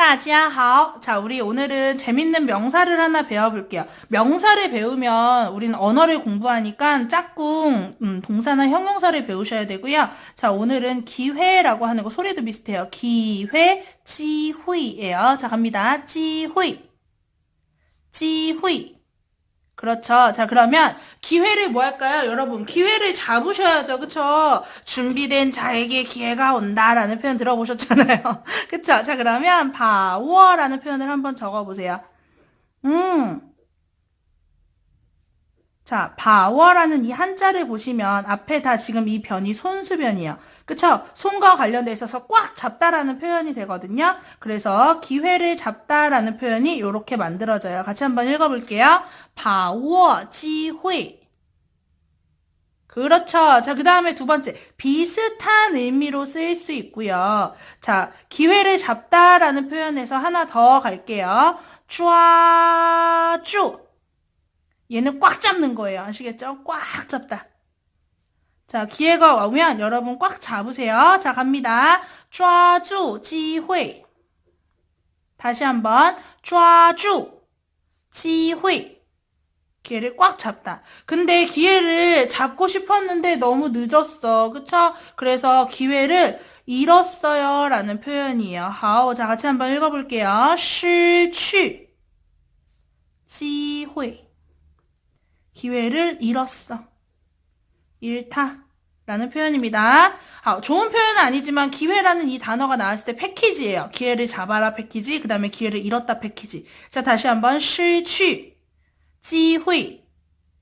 大家好. 자, 우리 오늘은 재밌는 명사를 하나 배워볼게요. 명사를 배우면 우리는 언어를 공부하니까 짝꿍, 음, 동사나 형용사를 배우셔야 되고요. 자, 오늘은 기회라고 하는 거 소리도 비슷해요. 기회, 지휘예요. 자, 갑니다. 지휘. 지휘. 그렇죠. 자, 그러면 기회를 뭐 할까요? 여러분, 기회를 잡으셔야죠. 그쵸? 준비된 자에게 기회가 온다라는 표현 들어보셨잖아요. 그쵸? 자, 그러면 파워라는 표현을 한번 적어보세요. 음. 자, 파워라는 이 한자를 보시면 앞에 다 지금 이 변이 손수변이에요. 그쵸? 손과 관련돼 있어서 꽉 잡다라는 표현이 되거든요. 그래서 기회를 잡다라는 표현이 이렇게 만들어져요. 같이 한번 읽어볼게요. 파워, 지회. 그렇죠. 자, 그 다음에 두 번째. 비슷한 의미로 쓰일 수 있고요. 자, 기회를 잡다라는 표현에서 하나 더 갈게요. 쭈아 쭈. 얘는 꽉 잡는 거예요. 아시겠죠? 꽉 잡다. 자, 기회가 오면 여러분 꽉 잡으세요. 자, 갑니다. 抓住机会. 다시 한번 抓住机会. 기회를 꽉 잡다. 근데 기회를 잡고 싶었는데 너무 늦었어. 그쵸? 그래서 기회를 잃었어요. 라는 표현이에요. 하오. 자, 같이 한번 읽어볼게요. 失去机会. 기회를 잃었어. 잃다. 라는 표현입니다. 아, 좋은 표현은 아니지만 기회라는 이 단어가 나왔을 때 패키지예요. 기회를 잡아라 패키지, 그 다음에 기회를 잃었다 패키지. 자, 다시 한번 失去机会.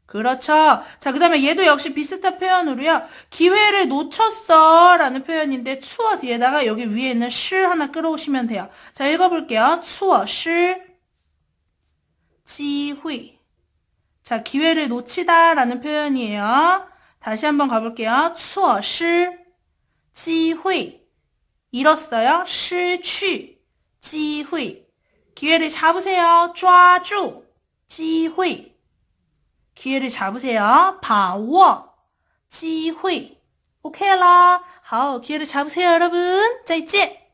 그렇죠. 자, 그 다음에 얘도 역시 비슷한 표현으로요. 기회를 놓쳤어 라는 표현인데 추워 뒤에다가 여기 위에 있는 시 하나 끌어오시면 돼요. 자, 읽어볼게요. 추워, 시, 机会. 자, 기회를 놓치다 라는 표현이에요. 다시 한번 가볼게요. 错失机会 잃었어요. 失去机会 기회를 잡으세요. 抓住机会 기회를 잡으세요. 把握机会 오케이了. 好, 기회를 잡으세요, 여러분. 再见.